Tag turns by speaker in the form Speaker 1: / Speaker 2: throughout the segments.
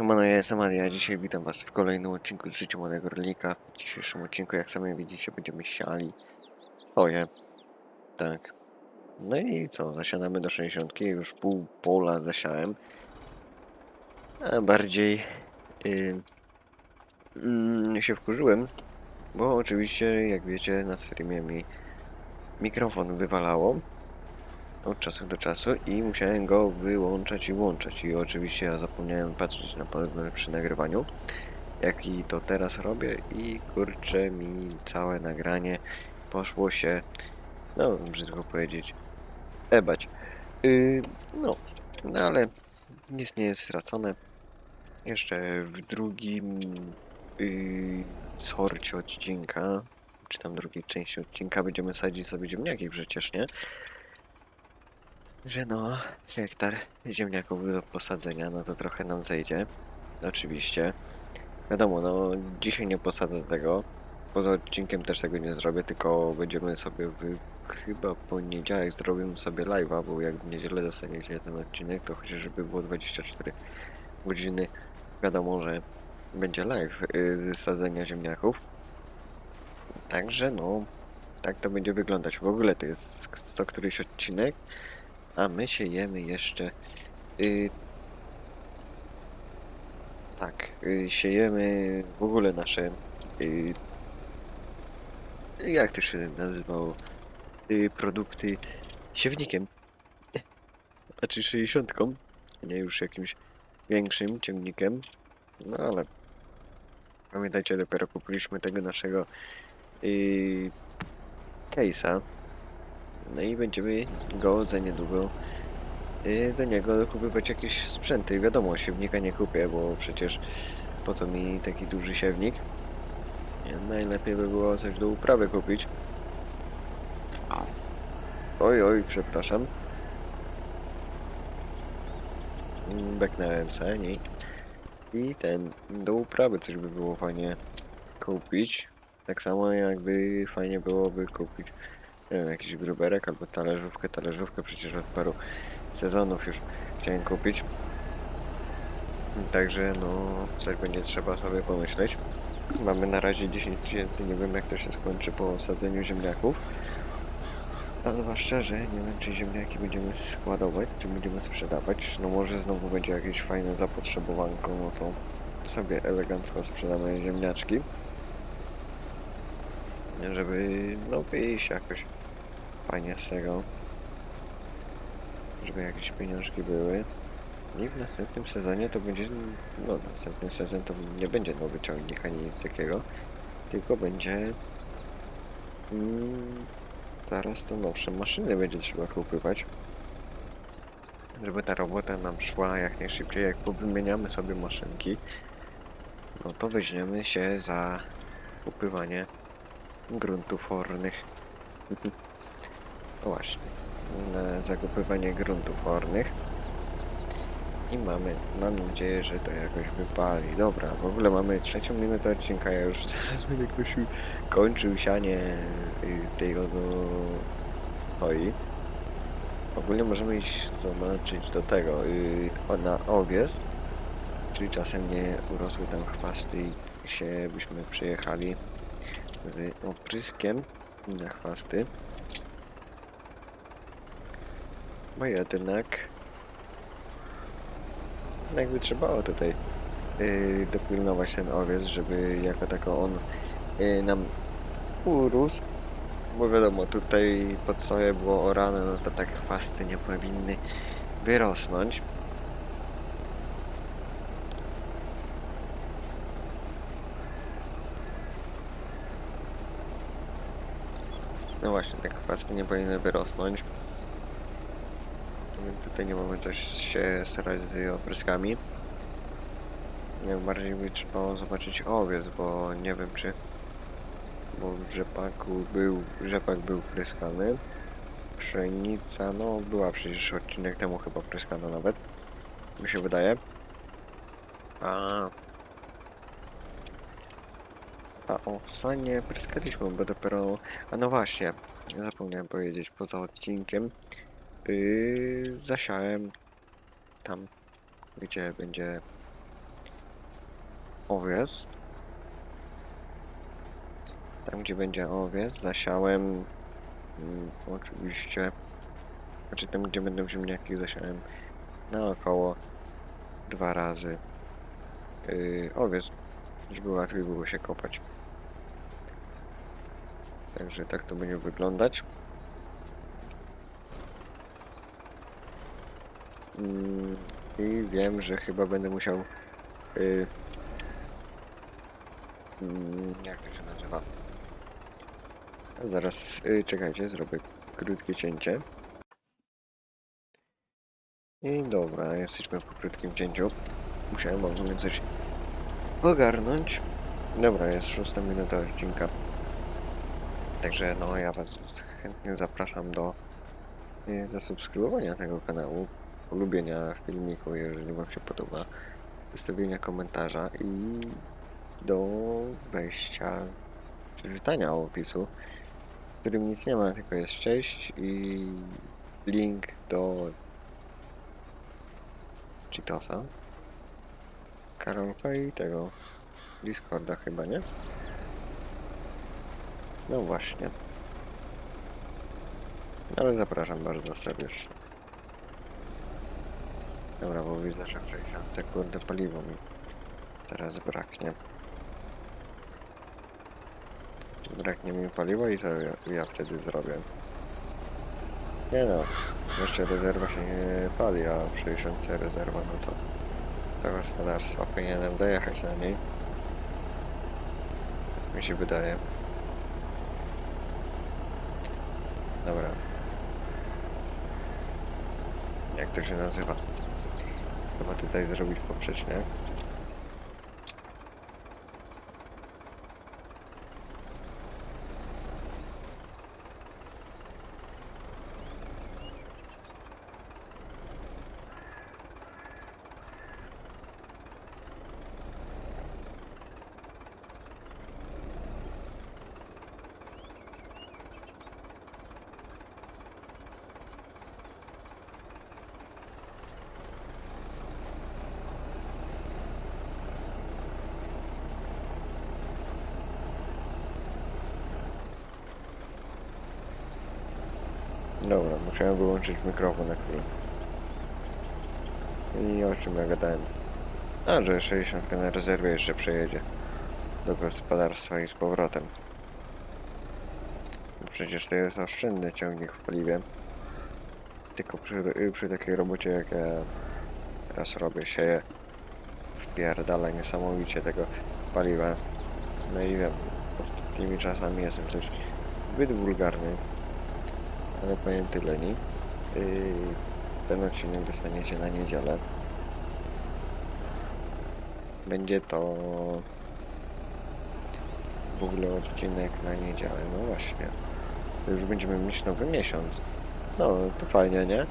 Speaker 1: Siemano, ja jestem Adi, a dzisiaj witam was w kolejnym odcinku z życia młodego rolnika. W dzisiejszym odcinku, jak sami widzicie, będziemy siali soję. Tak. No i co, zasiadamy do 60, już pół pola zasiałem. A bardziej yy, mm, się wkurzyłem, bo oczywiście, jak wiecie, na streamie mi mikrofon wywalało od czasu do czasu i musiałem go wyłączać i włączać. I oczywiście ja zapomniałem patrzeć na pogodę przy nagrywaniu, jak i to teraz robię i kurczę mi całe nagranie poszło się, no brzydko powiedzieć, ebać. Yy, no, no ale nic nie jest stracone. Jeszcze w drugim yy, sorcie odcinka, czy tam drugiej części odcinka będziemy sadzić sobie ziemniaki przecież, nie? Że no, hektar ziemniaków do posadzenia, no to trochę nam zejdzie. Oczywiście. Wiadomo, no dzisiaj nie posadzę tego. Poza odcinkiem też tego nie zrobię, tylko będziemy sobie w chyba poniedziałek zrobimy sobie live'a, bo jak w niedzielę dostaniecie ten odcinek, to chociaż żeby było 24 godziny, wiadomo, że będzie live yy, sadzenia ziemniaków. Także no, tak to będzie wyglądać. W ogóle to jest 100 któryś odcinek. A my siejemy jeszcze. Y, tak, y, siejemy w ogóle nasze. y, jak to się nazywało? Y, produkty siewnikiem. Znaczy 60, nie już jakimś większym ciągnikiem. No ale pamiętajcie, dopiero kupiliśmy tego naszego y, case'a. No i będziemy go za niedługo y, do niego kupywać jakieś sprzęty. Wiadomo, siewnika nie kupię, bo przecież po co mi taki duży siewnik? Najlepiej by było coś do uprawy kupić. Oj, oj, przepraszam. Bek na ręce, nie. I ten, do uprawy coś by było fajnie kupić. Tak samo jakby fajnie byłoby kupić wiem, jakiś gruberek albo talerzówkę, talerzówkę przecież od paru sezonów już chciałem kupić. Także no, coś będzie trzeba sobie pomyśleć. Mamy na razie 10 tysięcy, nie wiem jak to się skończy po sadzeniu ziemniaków. Ale zwłaszcza, że nie wiem czy ziemniaki będziemy składować, czy będziemy sprzedawać. No może znowu będzie jakieś fajne zapotrzebowanko, no to sobie elegancko sprzedamy ziemniaczki. Żeby no wyjść jakoś fajnie z tego. Żeby jakieś pieniążki były. I w następnym sezonie to będzie, no następny sezon to nie będzie nowy ciągnik ani nic takiego, tylko będzie mm, teraz to nowsze maszyny będzie trzeba kupywać, żeby ta robota nam szła jak najszybciej, jak powymieniamy sobie maszynki, no to weźmiemy się za kupywanie gruntów ornych. Właśnie, na zakupywanie gruntów ornych. I mamy, mam nadzieję, że to jakoś wypali. Dobra, w ogóle mamy trzecią minutę odcinka, ja już zaraz będę kosił, kończył sianie y, tego do soi. Ogólnie możemy iść zobaczyć do tego, y, na owies, czy czasem nie urosły tam chwasty i się byśmy przyjechali z opryskiem na chwasty. Bo jednak jakby trzeba było tutaj yy, dopilnować ten owiec, żeby jako tako on yy, nam urósł. Bo wiadomo, tutaj pod soję było orane, no to tak chwasty nie powinny wyrosnąć. No właśnie, tak chwasty nie powinny wyrosnąć. Tutaj nie mamy coś się starać z opryskami. Jak bardziej by trzeba zobaczyć owiec, bo nie wiem czy... Bo w rzepaku był, rzepak był pryskany. Pszenica, no była przecież odcinek temu chyba pryskana nawet. Mi się wydaje. A... A owsa nie pryskaliśmy, bo dopiero... A no właśnie, zapomniałem powiedzieć poza odcinkiem. Yy, zasiałem tam, gdzie będzie owies. Tam, gdzie będzie owies, zasiałem mm, oczywiście, znaczy tam, gdzie będą ziemniaki, zasiałem naokoło dwa razy yy, owies, żeby łatwiej było się kopać. Także tak to będzie wyglądać. Mm, I wiem, że chyba będę musiał. Yy, mm, jak to się nazywa? Zaraz, yy, czekajcie, zrobię krótkie cięcie. I dobra, jesteśmy po krótkim cięciu. Musiałem ogólnie coś ogarnąć. Dobra, jest szósta minuta odcinka. Także no, ja was chętnie zapraszam do y, zasubskrybowania tego kanału, polubienia filmiku, jeżeli wam się podoba, wystawienia komentarza i do wejścia, przeczytania opisu, w którym nic nie ma, tylko jest cześć i link do Cheetosa, Karolka i tego Discorda chyba, nie? No właśnie. Ale zapraszam bardzo serdecznie. Dobra, bo widzę, że w 60 sekund paliwo mi teraz braknie. Braknie mi paliwa i co ja, wtedy zrobię? Nie no, jeszcze rezerwa się nie pali, a w 60 rezerwa, no to do gospodarstwa powinienem dojechać na niej. Mi się wydaje. Dobra. Jak to się nazywa? Tutaj zrobić poprzecznie. Dobra, musiałem wyłączyć mikrofon na chwilę. I o czym ja gadałem? A, że 60 na rezerwie jeszcze przejedzie do gospodarstwa i z powrotem. Przecież to jest oszczędny ciągnik w paliwie. Tylko przy, przy takiej robocie jak ja teraz robię, sieję, wpierdala niesamowicie tego paliwa. No i wiem, ostatnimi czasami jestem coś zbyt wulgarny, ale powiem tyle, nie? Yy, ten odcinek dostaniecie na niedzielę. Będzie to w ogóle odcinek na niedzielę, no właśnie. Już będziemy mieć nowy miesiąc. No, to fajnie, nie?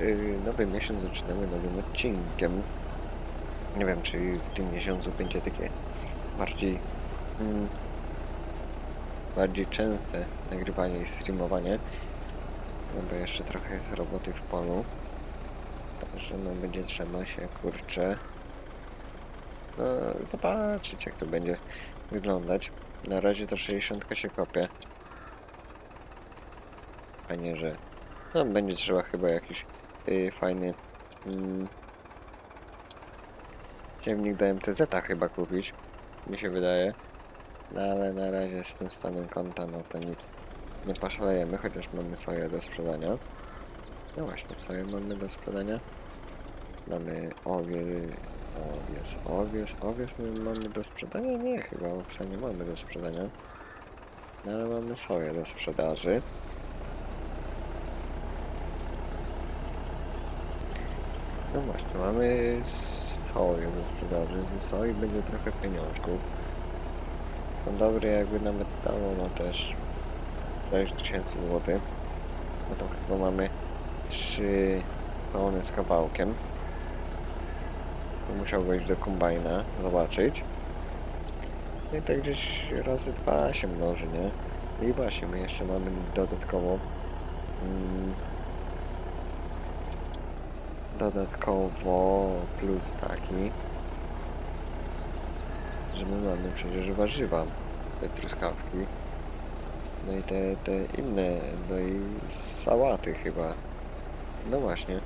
Speaker 1: Yy, nowy miesiąc zaczynamy nowym odcinkiem. Nie wiem, czy w tym miesiącu będzie takie bardziej mm, bardziej częste nagrywanie i streamowanie. Bo jeszcze trochę jest roboty w polu. Także no będzie trzeba się kurczę. No zobaczyć jak to będzie wyglądać. Na razie to 60 się kopie. A nie, że. No będzie trzeba chyba jakiś yy, fajny mm, ciemnik do MTZ chyba kupić. Mi się wydaje. No ale na razie z tym stanem konta no to nic nie poszalejemy, chociaż mamy soję do sprzedania. No właśnie, soję mamy do sprzedania. Mamy owie, owies, owies, owies my mamy do sprzedania? Nie, chyba owsa nie mamy do sprzedania. No ale mamy soję do sprzedaży. No właśnie, mamy soję do sprzedaży. Ze soi będzie trochę pieniążków. No dobry jakby nawet dało, no też 6000 zł. No to chyba mamy 3 tony z kawałkiem. Musiał wejść do kombajna, zobaczyć. No i tak gdzieś razy dwa się mnoży, nie? I właśnie, my jeszcze mamy dodatkowo mm, dodatkowo plus taki że my mamy przecież warzywa, te truskawki, no i te, te inne, no i sałaty chyba. No właśnie,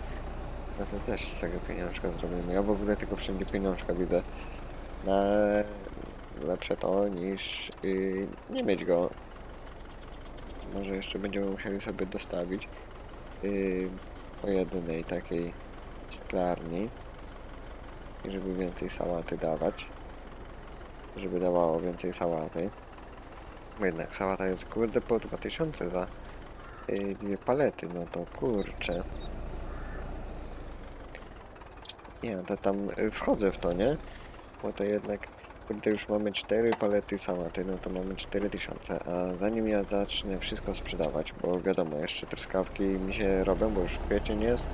Speaker 1: no to też z tego pieniążka zrobimy. Ja w ogóle tylko wszędzie pieniążka widzę. Na lepsze to niż yy, nie mieć go. Może jeszcze będziemy musieli sobie dostawić yy, po jednej takiej szklarni, żeby więcej sałaty dawać. Żeby dawało więcej sałaty. Bo jednak sałata jest kurde po 2000 za yy, dwie palety, no to kurczę. Nie, to tam y, wchodzę w to, nie? Bo to jednak, kurde, już mamy 4 palety sałaty, no to mamy 4000, a zanim ja zacznę wszystko sprzedawać, bo wiadomo, jeszcze truskawki mi się robią, bo już kwiecień jest,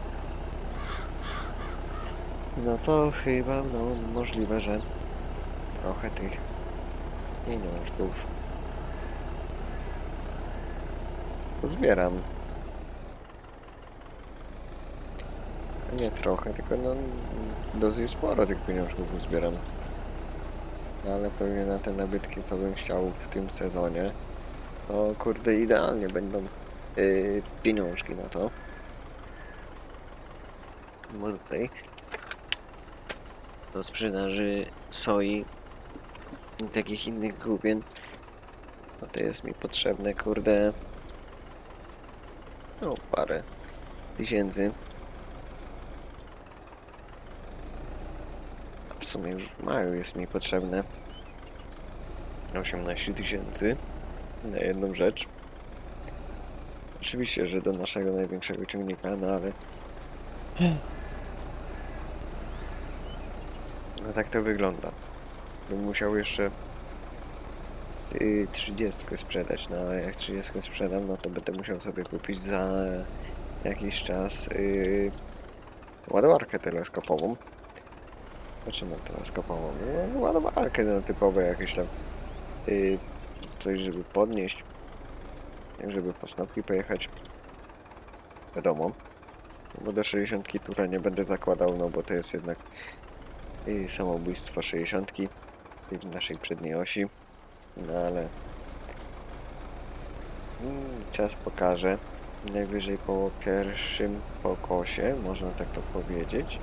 Speaker 1: no to chyba, no, możliwe, że trochę tych pieniążków zbieram. Nie trochę, tylko no dosyć sporo tych pieniążków uzbieram. No, ale pewnie na te nabytki, co bym chciał w tym sezonie, to kurde idealnie będą yy, pieniążki na to. Bo tutaj do sprzedaży soi i takich innych główien, no to jest mi potrzebne, kurde, no parę tysięcy. w sumie już w maju jest mi potrzebne 18 tysięcy na jedną rzecz. Oczywiście, że do naszego największego ciągnika, no ale... No tak to wygląda. Bym musiał jeszcze 30 sprzedać, no ale jak 30 sprzedam, no to będę musiał sobie kupić za jakiś czas y, ładowarkę teleskopową. Znaczy no teleskopową, no, ładowarkę no, typowe jakieś tam yy, coś, żeby podnieść, żeby po snopki pojechać. Wiadomo, bo do 60 tura nie będę zakładał, no bo to jest jednak yy, samobójstwo 60 w naszej przedniej osi, no ale mm, czas pokaże. Najwyżej po pierwszym pokosie, można tak to powiedzieć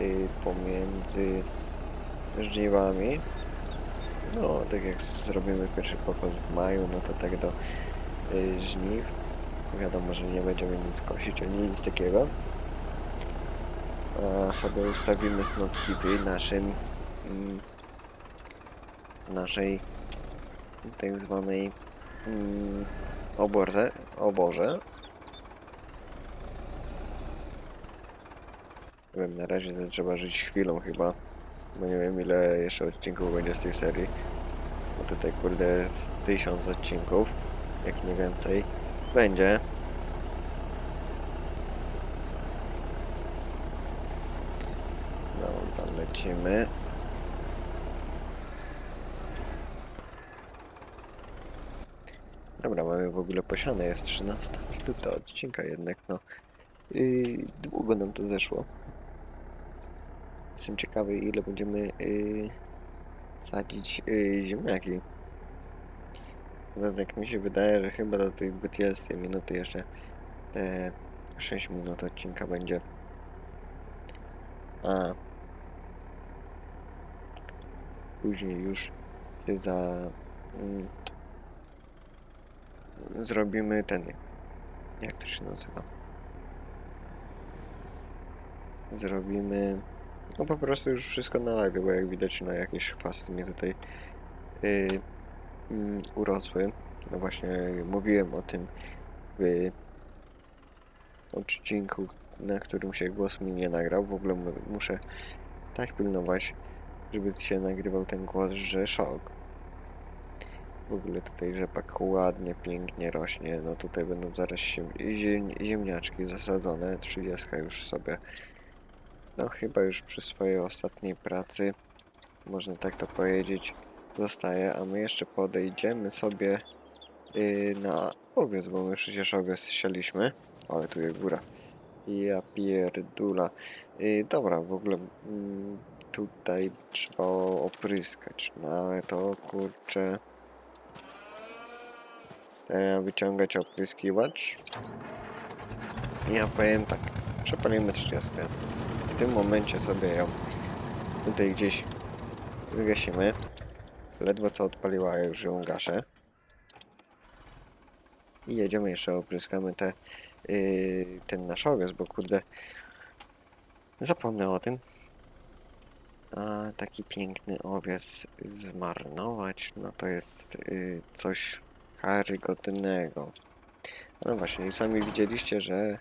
Speaker 1: y, pomiędzy żniwami. No, tak jak zrobimy pierwszy pokos w maju, no to tak do y, żniw. Wiadomo, że nie będziemy nic kosić ani nic takiego. A sobie ustawimy snopki w naszym mm, naszej tak zwanej mm, oborze, oborze Nie wiem, na razie to trzeba żyć chwilą chyba. Bo nie wiem ile jeszcze odcinków będzie z tej serii. Bo tutaj kurde jest tysiąc odcinków, jak nie więcej. Będzie. Dobra, lecimy. Dobra, mamy w ogóle posiane, jest 13 minuta odcinka jednak, no. I długo nam to zeszło. Jestem ciekawy, ile będziemy y, sadzić y, ziemniaki. No, tak mi się wydaje, że chyba do tej 20 minuty jeszcze te 6 minut odcinka będzie. A później już się za mm, zrobimy ten jak to się nazywa zrobimy no po prostu już wszystko na bo jak widać no jakieś chwasty mnie tutaj yy, urosły. No właśnie mówiłem o tym w odcinku, na którym się głos mi nie nagrał. W ogóle mu- muszę tak pilnować, żeby się nagrywał ten głos, że szok. W ogóle tutaj rzepak ładnie, pięknie rośnie. No tutaj będą zaraz ziem, ziem, ziemniaczki zasadzone. 30 już sobie no chyba już przy swojej ostatniej pracy, można tak to powiedzieć, zostaje, a my jeszcze podejdziemy sobie yy, na owiec, bo my przecież owiec sialiśmy, ale tu jest góra. Ja pierdula. Yy, dobra, w ogóle mm, tutaj trzeba opryskać. No ale to kurczę. Teraz wyciągać opryskiwacz. Ja powiem tak, przepalimy 30. W tym momencie sobie ją tutaj gdzieś zgasimy. Ledwo co odpaliła, już ją gaszę. I jedziemy jeszcze, opryskamy te, yy, ten nasz owiec, bo kurde, zapomnę o tym. A taki piękny owiec zmarnować, no to jest yy, coś karygodnego. No właśnie, i sami widzieliście, że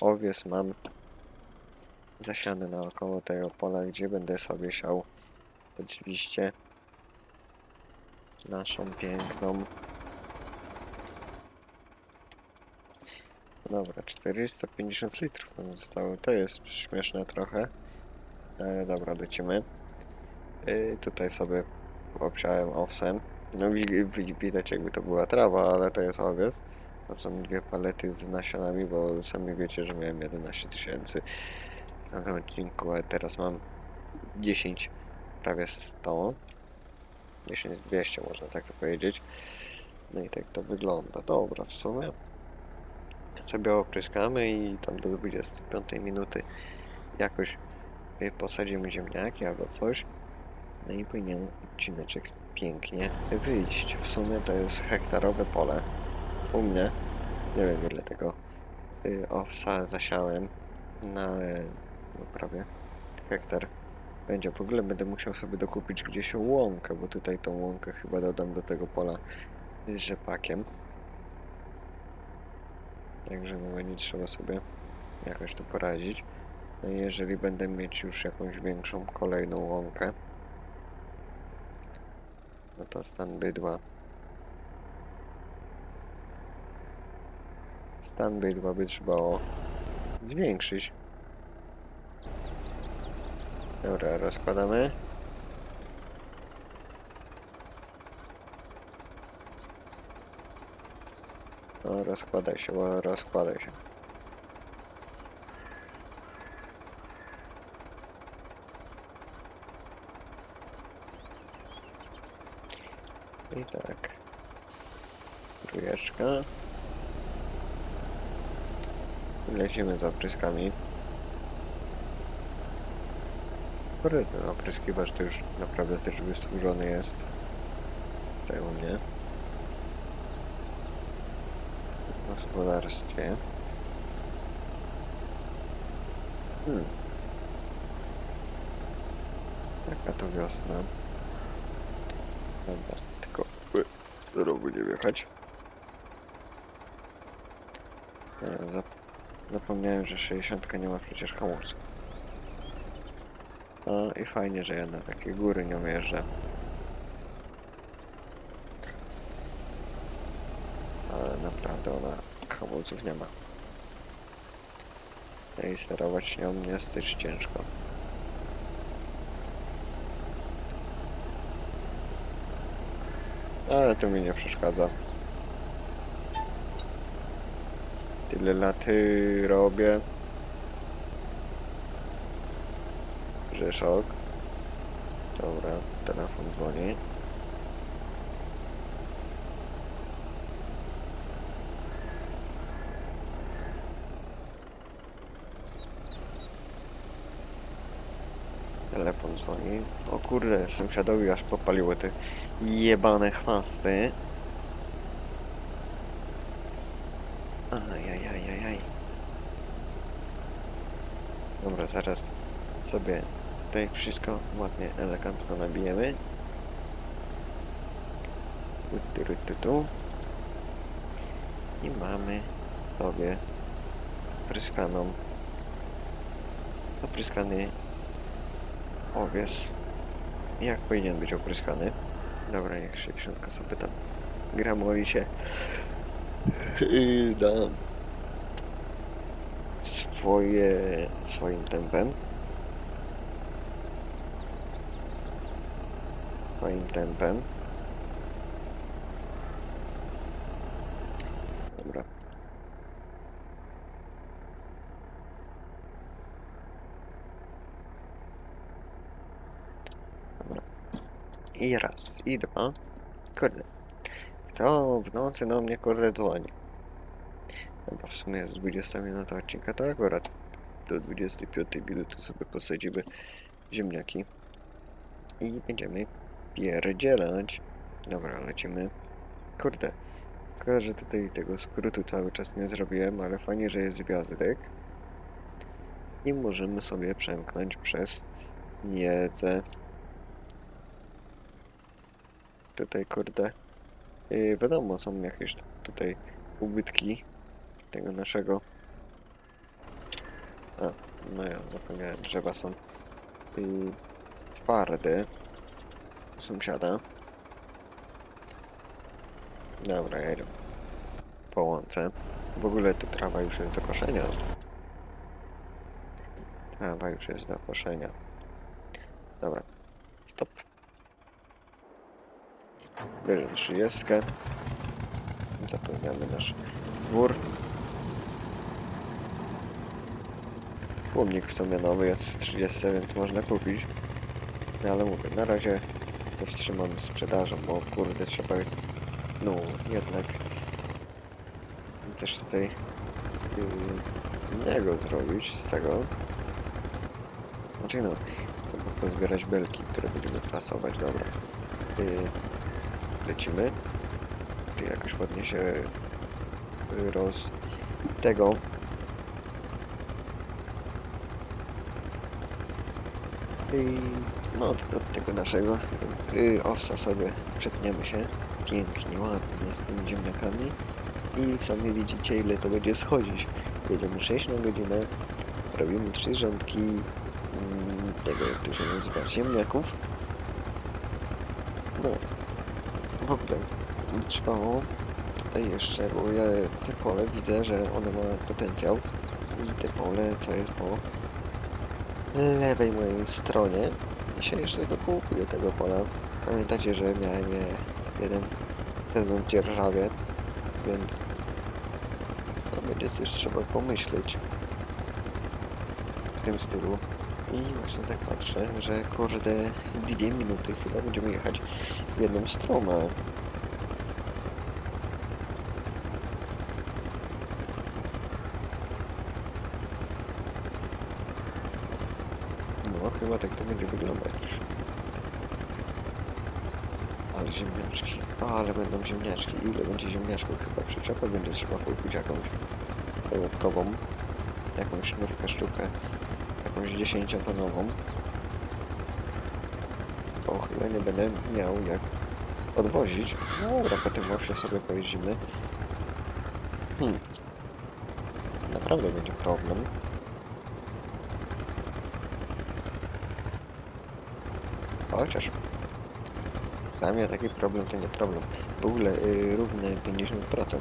Speaker 1: owiec mam zasiany naokoło tego pola, gdzie będę sobie siał oczywiście naszą piękną Dobra, 450 litrów nam zostało. To jest śmieszne trochę. Ale dobra, lecimy. Yy, tutaj sobie obsiałem owsem. No wi wi widać jakby to była trawa, ale to jest owiec. Tam są dwie palety z nasionami, bo sami wiecie, że miałem 11 tysięcy na tym odcinku, a teraz mam 10, prawie 100. 10 200 można tak to powiedzieć. No i tak to wygląda. Dobra, w sumie sobie opryskamy i tam do 25 minuty jakoś y, posadzimy ziemniaki albo coś. No i powinien odcineczek pięknie wyjść. W sumie to jest hektarowe pole. U mnie nie wiem ile tego y, owsa zasiałem, no ale no prawie hektar będzie. W ogóle będę musiał sobie dokupić gdzieś łąkę, bo tutaj tą łąkę chyba dodam do tego pola z rzepakiem. Także no będzie trzeba sobie jakoś tu poradzić. No jeżeli będę mieć już jakąś większą kolejną łąkę, no to stan bydła. Stan bydła by trzeba o zwiększyć. Dobra, rozkładamy. No, rozkładaj się, bo rozkładaj się. Tak. Trójeczka. Lecimy z opryskami. Kurde, ten opryskiwacz to już naprawdę też wysłużony jest. Tutaj u mnie. W gospodarstwie. Hmm. Taka to wiosna. Dobra, rogu nie wjechać. E, Zap zapomniałem, że 60 nie ma przecież hamulców. No i fajnie, że ja na takie góry nie jeżdżę. Ale naprawdę ona hamulców nie ma. I sterować nią jest też ciężko. Ale to mi nie przeszkadza. Tyle laty robię. Że szok. Dobra, telefon dzwoni. Telefon dzwoni. O kurde, sąsiadowi aż popaliły te jebane chwasty. Ajajajajaj. Dobra, zaraz sobie tutaj wszystko ładnie, elegancko nabijemy. Tu, tu, tu, tu. I mamy sobie pryskaną opryskany owiec. Jak powinien być opryskany? Dobra, niech 60 sobie tam gramowi się yy, da swoje, swoim tempem. Swoim tempem. Dobra. I raz, i dwa. Kurde. Kto w nocy do mnie kurde dzwoni? Dobra, w sumie jest 20 minuta odcinka, to akurat do 25 minuty sobie posadzimy ziemniaki. I będziemy pierdzielać. Dobra, lecimy. Kurde. Szkoda, że tutaj tego skrótu cały czas nie zrobiłem, ale fajnie, że jest gwiazdek. I możemy sobie przemknąć przez miedzę. Tutaj, kurde. Yy, wiadomo, są jakieś tutaj ubytki tego naszego. A, no ja zapomniałem, drzewa są yy, twarde. u Sąsiada. Dobra, jedę. Po łące. W ogóle tu trawa już jest do koszenia. Trawa już jest do koszenia. Dobra. Stop. Bierzemy 30. Zapełniamy nasz dwór. Tłumnik w sumie nowy jest w 30, więc można kupić. No ale mówię, na razie powstrzymam sprzedażą, bo kurde trzeba no jednak coś tutaj yy, innego zrobić z tego. Znaczy no, pozbierać belki, które będziemy prasować, dobra. Yy, lecimy. Tu jakoś ładnie się yy, roz... tego I no od, od tego naszego yy, owsa sobie przetniemy się pięknie, ładnie z tymi ziemniakami i sami widzicie ile to będzie schodzić. Jedziemy 6 na godzinę, robimy trzy rządki mm, tego jak to się nazywa, ziemniaków. No, ogóle trwało tutaj jeszcze, bo ja te pole widzę, że one ma potencjał i te pole co jest po lewej mojej stronie i się jeszcze dokupuję tego pola. Pamiętacie, że miałem je jeden sezon w dzierżawie, więc no będzie coś trzeba pomyśleć w tym stylu. I właśnie tak patrzę, że kurde dwie minuty chyba będziemy jechać w jedną stronę. No, chyba tak to będzie wyglądać. Ale ziemniaczki. Ale będą ziemniaczki. Ile będzie ziemniaczków? Chyba przyczepę będzie trzeba kupić jakąś dodatkową. Jakąś nówkę sztukę. Jakąś 10-tonową. Bo chyba nie będę miał jak odwozić. No dobra, po tym owsie sobie pojeździmy. Hmm. Naprawdę będzie problem. Chociaż dla mnie taki problem to nie problem. W ogóle y, równe 50% y,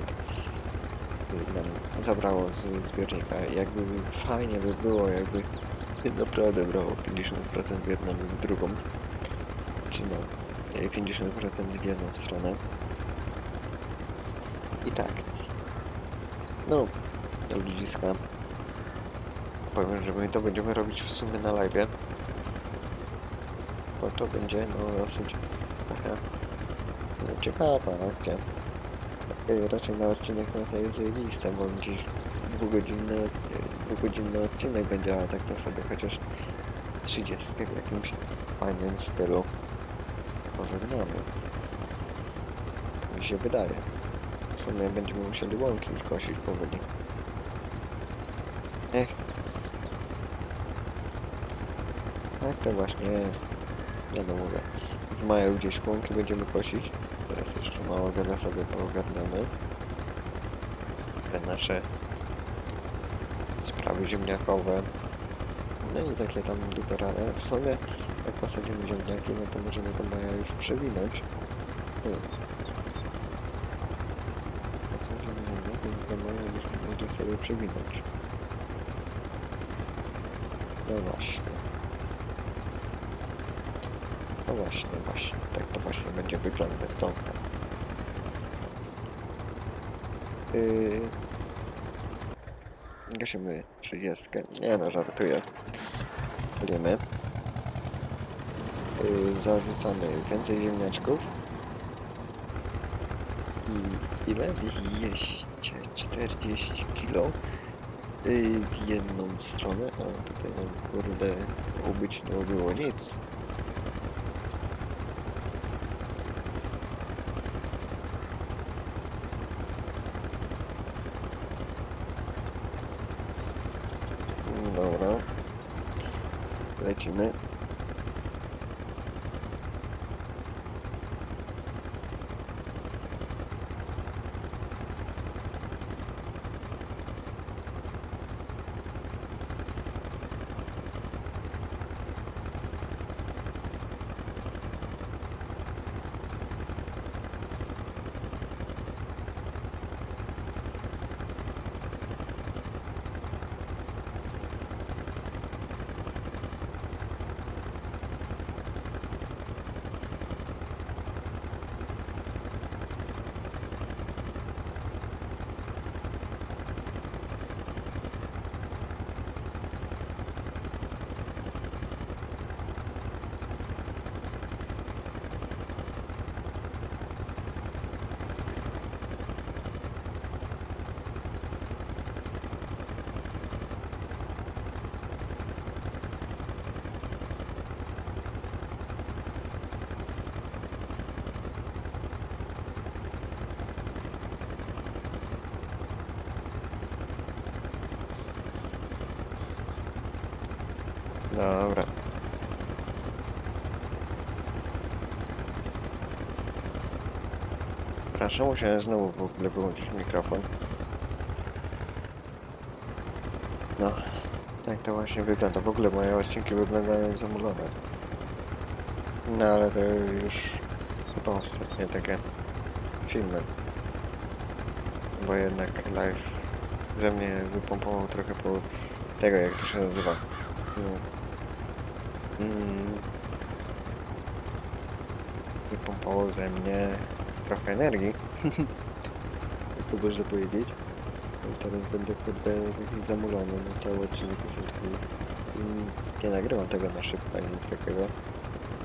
Speaker 1: nam zabrało z zbiornika. Jakby fajnie by było, jakby naprawdę brało 50% w jedną i w drugą. Czy no, y, 50% w jedną stronę. I tak. No, ludziska. Powiem, że my to będziemy robić w sumie na live bo to będzie no dosyć taka no, ciekawa akcja. Yy, Raczej na odcinek na to jest zajebiste, bo będzie dwugodzinny, dwugodzinny odcinek będzie, ale tak to sobie chociaż 30 w jakimś fajnym stylu pożegnamy. Mi się wydaje. W sumie będziemy musieli łąki już kosić powoli. Ech. Tak to właśnie jest. Nie no mówię. W maju gdzieś łąki będziemy kosić. Teraz jeszcze mało wiele sobie poogarniamy. Te nasze sprawy ziemniakowe. No i takie tam duperale. W sumie jak posadzimy ziemniaki, no to możemy do maja już przewinąć. Posadzimy ziemniaki, no to maja już będzie sobie przewinąć. No właśnie. No właśnie, właśnie. Tak to właśnie będzie wyglądać. Dobra. Yy... Gasimy 30. Nie no, żartuję. Palimy. y, zarzucamy więcej ziemniaczków. I ile? 240 kilo y, w jedną stronę, a tutaj nam kurde ubyć nie było nic. Dobra. Lecimy. Dobra. Przepraszam, musiałem znowu w ogóle wyłączyć mikrofon. No, tak to właśnie wygląda. W ogóle moje odcinki wyglądają jak zamulone. No ale to już chyba ostatnie takie filmy. Bo jednak live ze mnie wypompował trochę po tego, jak to się nazywa. No. Mm. Wypompował ze mnie trochę energii. Jak to można powiedzieć. I teraz będę kurde zamulony na cały odcinek jest taki. Mm, Nie nagrywam tego na szybko, ani nic takiego.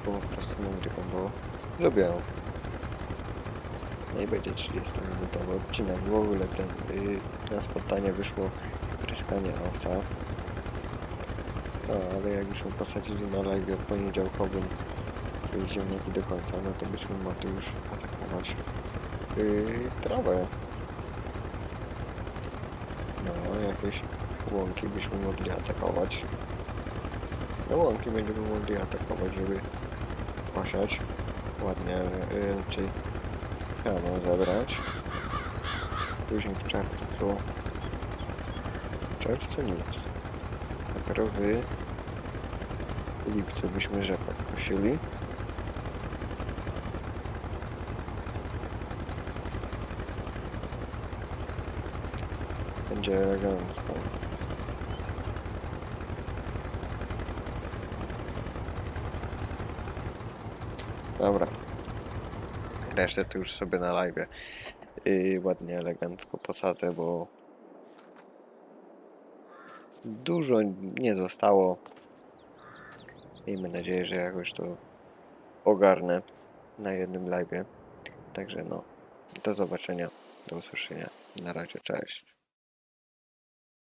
Speaker 1: Bo po prostu nagrywam, bo lubię. No i będzie 30-minutowy odcinek. W ogóle ten y, na spotkanie wyszło pryskanie owca. No, ale jakbyśmy posadzili na live poniedziałkowym y, ziemniaki do końca, no to byśmy mogli już atakować yy, trawę. No, jakieś łąki byśmy mogli atakować. No, łąki będziemy mogli atakować, żeby posiać ładnie, yy, czyli piano zebrać. Później w czerwcu. W czerwcu nic. Dopiero w lipcu byśmy rzepak kosili. Będzie elegancko. Dobra. Resztę to już sobie na live yy, ładnie, elegancko posadzę, bo dużo nie zostało. Miejmy nadzieję, że jakoś to ogarnę na jednym live. Także no, do zobaczenia, do usłyszenia. Na razie, cześć.